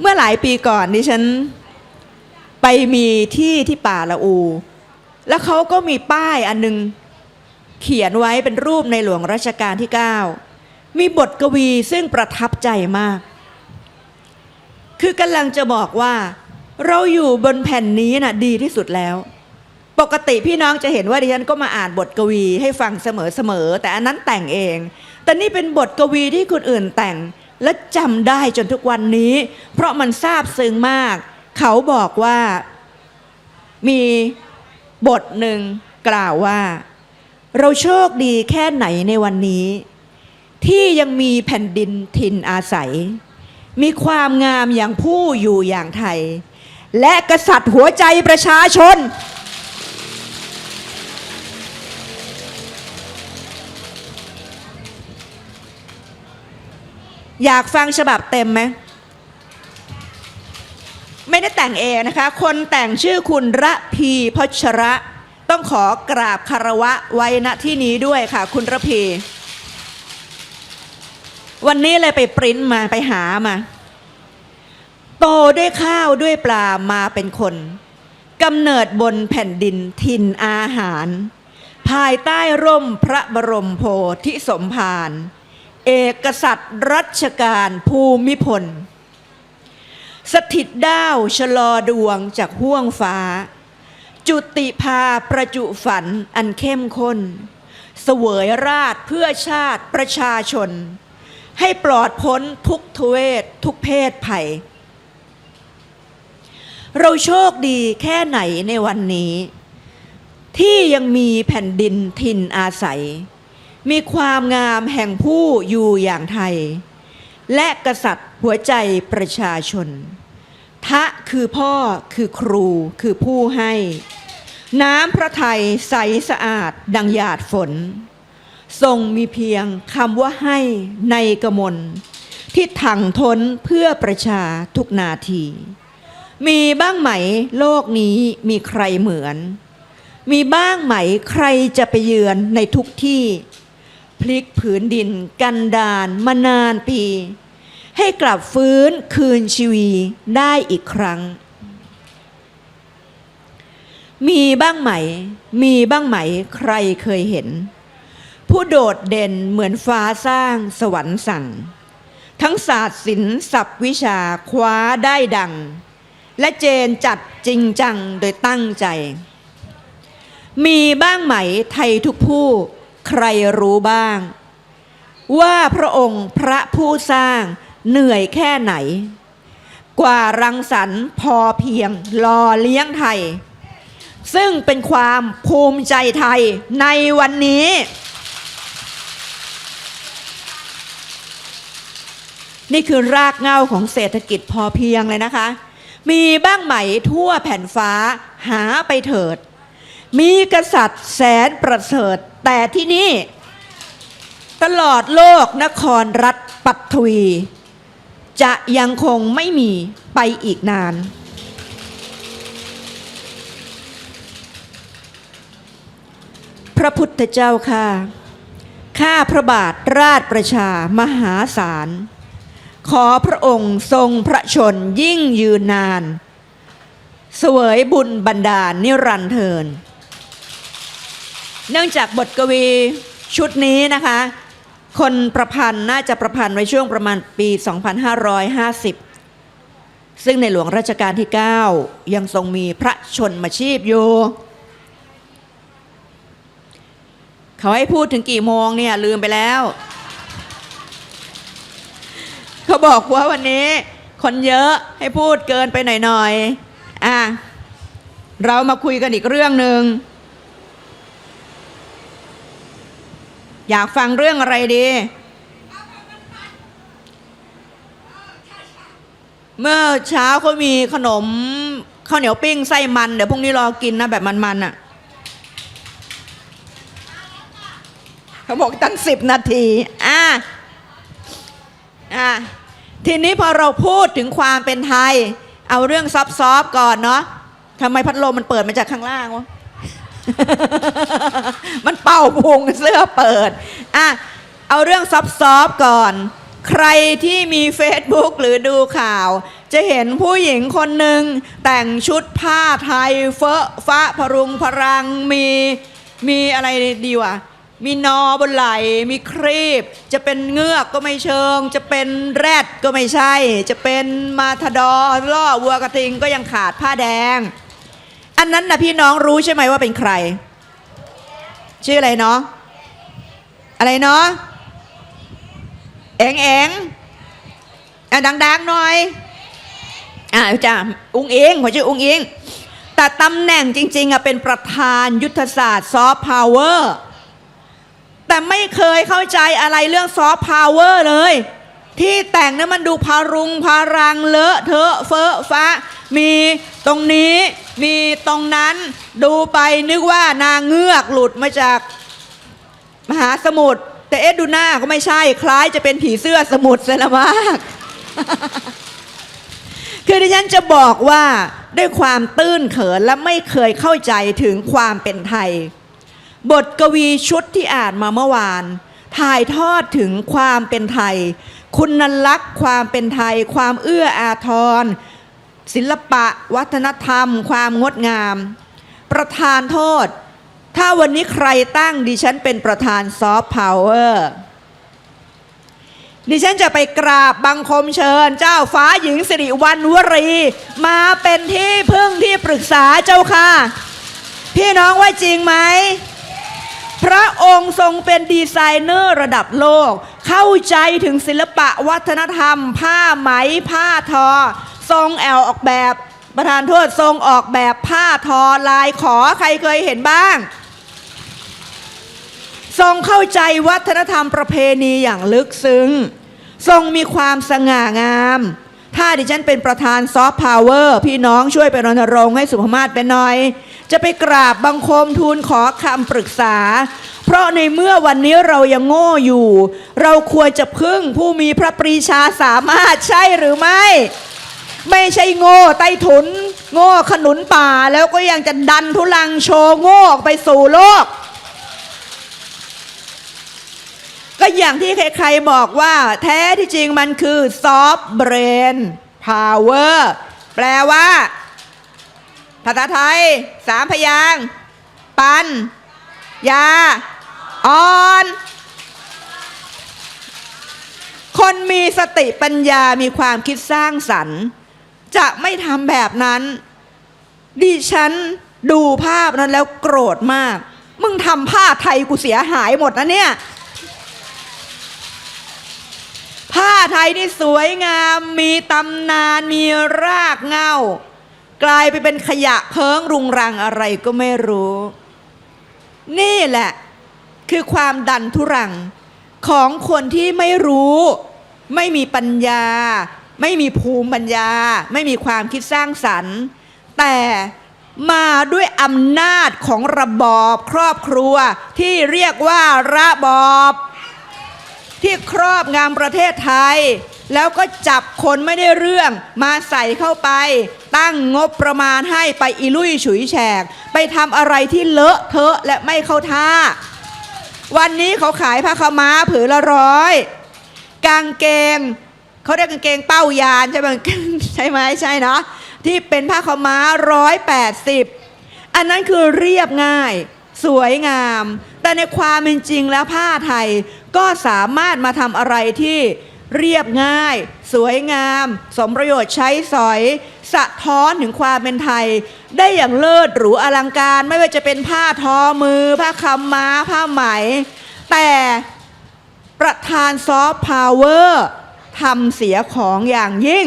เมื่อหลายปีก่อนดิฉันไปมีที่ที่ป่าละอู แล้วเขาก็มีป้ายอันหนึง เขียนไว้เป็นรูปในหลวงรัชกาลที่ 9 มีบทกวีซึ่งประทับใจมาก คือกำลังจะบอกว่า เราอยู่บนแผ่นนี้น่ะดีที่สุดแล้ว ปกติพี่น้องจะเห็นว่าดิฉันก็มาอ่านบทกวีให้ฟังเสมอๆแต่อันนั้นแต่งเอง แต่นี่เป็นบทกวีที่คนอื่นแต่ง และจำได้จนทุกวันนี้ เพราะมันซาบซึ้งมาก เขาบอกว่ามีบทหนึ่งกล่าวว่า เราโชคดีแค่ไหนในวันนี้ ที่ยังมีแผ่นดินถิ่นอาศัย มีความงามอย่างผู้อยู่อย่างไทย และกษัตริย์หัวใจประชาชน อยากฟังฉบับเต็มไหมไม่ได้แต่งเองนะคะ คนแต่งชื่อคุณระพีพชระ ต้องขอกราบคารวะไว้ณที่นี้ด้วยค่ะ คุณระพี วันนี้เลยไปปริ้นมาไปหามา โตด้วยข้าวด้วยปลามาเป็นคนกำเนิดบนแผ่นดินถิ่นอาหาร ภายใต้ร่มพระบรมโพธิสมภาร เอกสัตริย์รัชกาลภูมิพล สถิตด้าวชะลอดวงจากห้วงฟ้า จุติพาประจุฝันอันเข้มข้น เสวยราชเพื่อชาติประชาชน ให้ปลอดพ้นทุกทเวททุกเพศภัย เราโชคดีแค่ไหนในวันนี้ ที่ยังมีแผ่นดินถิ่นอาศัย มีความงามแห่งผู้อยู่อย่างไทย และกษัตริย์หัวใจประชาชน ทะคือพ่อคือครูคือผู้ให้ น้ำพระทัยใสสะอาดดังหยาดฝน ทรงมีเพียงคำว่าให้ในกมลที่ถังทนเพื่อประชาทุกนาที มีบ้างไหมโลกนี้มีใครเหมือน มีบ้างไหมใครจะไปเยือนในทุกที่ พลิกผืนดินกันดานมานานปี ให้กลับฟื้นคืนชีวีได้อีกครั้ง มีบ้างไหม มีบ้างไหมใครเคยเห็น ผู้โดดเด่นเหมือนฟ้าสร้างสวรรค์สั่ง ทั้งศาสตร์ศิลป์ศัพท์วิชาคว้าได้ดัง และเจนจัดจริงจังโดยตั้งใจ มีบ้างไหมไทยทุกผู้ ใครรู้บ้าง ว่าพระองค์พระผู้สร้างเหนื่อยแค่ไหน กว่ารังสรรค์พอเพียงรอเลี้ยงไทย ซึ่งเป็นความภูมิใจไทยในวันนี้นี่คือรากเงาของเศรษฐกิจพอเพียงเลยนะคะ มีบ้างไหมทั่วแผ่นฟ้าหาไปเถิด มีกษัตริย์แสนประเสริฐ แต่ที่นี่ตลอดโลกนครรัฐปัทวี จะยังคงไม่มีไปอีกนาน พระพุทธเจ้าค่ะข้าพระบาทราชประชามหาศาล ขอพระองค์ทรงพระชนยิ่งยืนนาน เสวยบุญบันดาลนิรันดร์เทิน เนื่องจากบทกวีชุดนี้นะคะ คนประพันธ์น่าจะประพันธ์ไว้ช่วงประมาณปี 2550 ซึ่งในหลวงรัชกาลที่ 9 ยังทรงมีพระชนมาชีพอยู่เขาให้พูดถึงกี่โมงเนี่ยลืมไปแล้ว เขาบอกว่าวันนี้ คนเยอะให้พูดเกินไปหน่อยๆอะเรามาคุยกันอีกเรื่องหนึ่ง อยากฟังเรื่องอะไรดี เมื่อเช้าเขามีขนมข้าวเหนียวปิ้งไส้มัน เดี๋ยวพรุ่งนี้รอกินนะแบบมันๆอะเขาบอกตั้งสิบนาที อะอะทีนี้พอเราพูดถึงความเป็นไทย เอาเรื่องซอฟๆก่อนเนาะทำไมพัดลมมันเปิดมาจากข้างล่างวะ มันเป่าพุงเสื้อเปิดอะเอาเรื่องซอฟๆก่อน ใครที่มี Facebook หรือดูข่าว จะเห็นผู้หญิงคนหนึ่งแต่งชุดผ้าไทยเฟอะฟ้าพรุงพรังมีมีอะไรดีวะมีนอบนไหลมีครีบ จะเป็นเงือกก็ไม่เชิง จะเป็นแรดก็ไม่ใช่ จะเป็นมาทดอร์ล่อวัวกระทิงก็ยังขาดผ้าแดง อันนั้นนะพี่น้องรู้ใช่ไหมว่าเป็นใคร ชื่ออะไรเนาะอะไรเนาะเอ็งเอ็งอะดังๆหน่อยอ่าจ้าอุ้งอิงหัวชื่ออุ้งอิงแต่ตำแหน่งจริงๆอะเป็นประธานยุทธศาสตร์ซอฟต์พาวเวอร์แต่ไม่เคยเข้าใจอะไรเรื่องซอฟต์พาวเวอร์เลย ที่แต่งนั้นมันดูพารุงพารังเลอะเทอะเฟอะฟ้า มีตรงนี้ มีตรงนั้นดูไปนึกว่านางเงือกหลุดมาจากมหาสมุทรแต่เอ็ดดูหน้าก็ไม่ใช่คล้ายจะเป็นผีเสื้อสมุทรซะละมาก คือดิฉันจะบอกว่าด้วยความตื้นเขินและไม่เคยเข้าใจถึงความเป็นไทย บทกวีชุดที่อ่านมาเมื่อวาน ถ่ายทอดถึงความเป็นไทย คุณลักษณ์ความเป็นไทย ความเอื้ออาทร ศิลปะ วัฒนธรรม ความงดงาม ประธานโทษ ถ้าวันนี้ใครตั้งดิฉันเป็นประธานซอฟต์พาวเวอร์ดิฉันจะไปกราบบังคมเชิญ เจ้าฟ้าหญิงสิริวัณวรี มาเป็นที่พึ่งที่ปรึกษาเจ้าค่ะ พี่น้องว่าจริงไหม พระองค์ทรงเป็นดีไซเนอร์ระดับโลก เข้าใจถึงศิลปะวัฒนธรรม ผ้าไหมผ้าทอ ทรงแอลออกแบบ ประธานโทษทรงออกแบบผ้าทอลายขอใครเคยเห็นบ้าง ทรงเข้าใจวัฒนธรรมประเพณีอย่างลึกซึ้ง ทรงมีความสง่างาม ถ้าดิฉันเป็นประธานซอฟต์พาวเวอร์พี่น้องช่วยไปรณรงค์ให้สุภมาศเป็นหน่อย จะไปกราบบังคมทูลขอคำปรึกษาเพราะในเมื่อวันนี้เรายังโง่อยู่ เราควรจะพึ่งผู้มีพระปรีชาสามารถใช่หรือไม่ ไม่ใช่โง่ใต้ถุน โง่ขนุนป่าแล้วก็ยังจะดันทุลังโชว์โง่ออกไปสู่โลก ก็อย่างที่ใครๆบอกว่า แท้ที่จริงมันคือซอฟต์เบรนพาวเวอร์แปลว่า ภาษาไทย สามพยาง ปัน ยาออนคนมีสติปัญญามีความคิดสร้างสรรค์ จะไม่ทำแบบนั้น ดิฉันดูภาพนั้นแล้วโกรธมาก มึงทำผ้าไทยกูเสียหายหมดนะเนี่ย ผ้าไทยนี่สวยงาม มีตำนานมีรากเงา กลายไปเป็นขยะเพิงรุงรังอะไรก็ไม่รู้ นี่แหละ คือความดันทุรังของคนที่ไม่รู้ ไม่มีปัญญา ไม่มีภูมิปัญญา ไม่มีความคิดสร้างสรรค์ แต่มาด้วยอำนาจของระบอบครอบครัวที่เรียกว่าระบอบ ที่ครอบงำประเทศไทย แล้วก็จับคนไม่ได้เรื่องมาใส่เข้าไป ตั้งงบประมาณให้ไปอีลุยฉุยแฉก ไปทำอะไรที่เลอะเทอะและไม่เข้าท่า วันนี้เขาขายผ้าขาวม้าผืนละร้อย กางเกง เขาเรียกกางเกงเป้ายานใช่ไหมใช่ไหมใช่เนาะที่เป็นผ้าขาวม้าร้อยแปดสิบอันนั้นคือเรียบง่ายสวยงาม แต่ในความเป็นจริงแล้วผ้าไทยก็สามารถมาทำอะไรที่เรียบง่าย สวยงาม สมประโยชน์ใช้สอย สะท้อนถึงความเป็นไทย ได้อย่างเลิศหรูอลังการไม่ว่าจะเป็นผ้าทอมือ ผ้าคำม้า ผ้าไหม แต่ประธานซอฟต์พาวเวอร์ ทำเสียของอย่างยิ่ง